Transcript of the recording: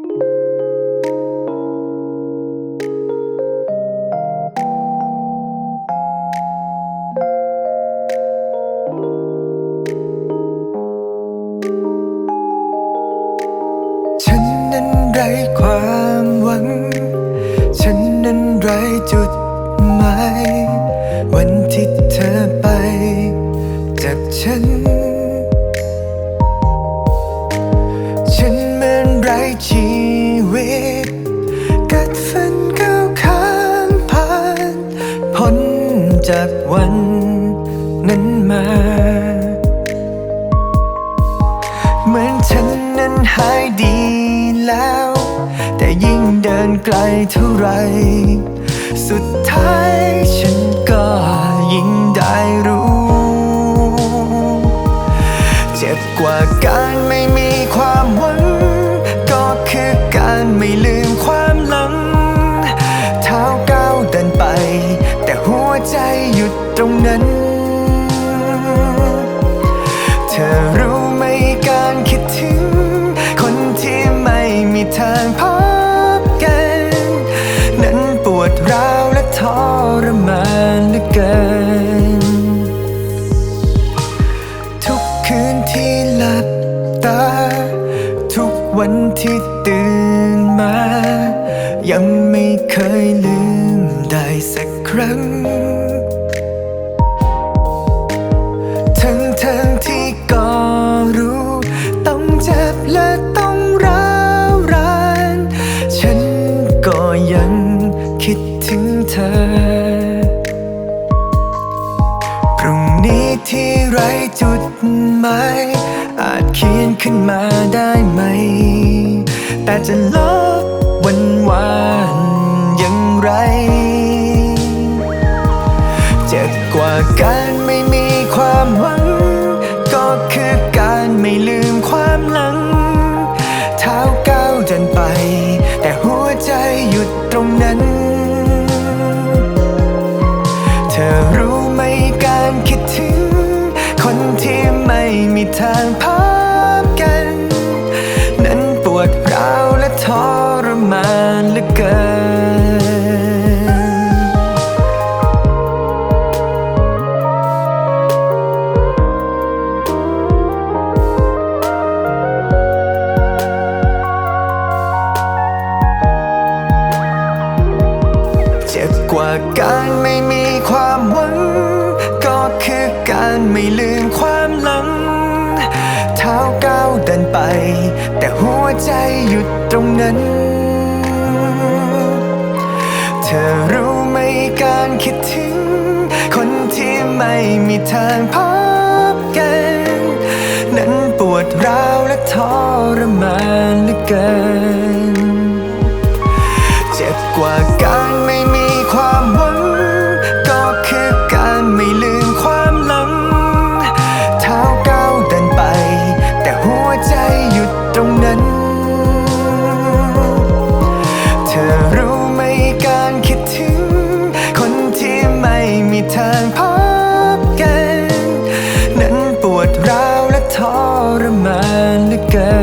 ฉันนั้นไร้ความหวัง ฉันนั้นไร้จุดหมาย วันที่เธอไป จากฉัน จากวันนั้นมา เหมือนฉันนั้นหายดีแล้ว แต่ยิ่งเดินไกลเท่าไร สุดท้ายฉันก็ ตรงนั้น เธอรู้ไหมการคิดถึง คนที่ไม่มีทางพบกัน นั้นปวดร้าวและทรมานเหลือเกิน ทุกคืนที่หลับตา ทุกวันที่ตื่นมา ยังไม่เคยลืมได้สักครั้ง ทั้งทั้งที่ก็รู้ ต้องเจ็บและต้องร้าวราน ฉันก็ยังคิดถึงเธอ พรุ่งนี้ที่ไรจุดหมายอาจเขียนขึ้นมาได้ไหม แต่จะลบ ที่ไม่มีทางพบกัน นั้นปวดร้าวและทรมานเหลือเกิน เจ็บกว่าการไม่มีความหวัง ก็คือการไม่ลืมความหลัง เท้าก้าวเดินไป แต่หัวใจหยุดตรงนั้น เธอรู้ไหมการคิดถึง คนที่ไม่มีทางพบกัน นั้นปวดร้าวและทรมานเหลือเกิน เจ็บกว่า มีทางพบกัน นั้นปวดร้าวและทรมานเหลือเกิน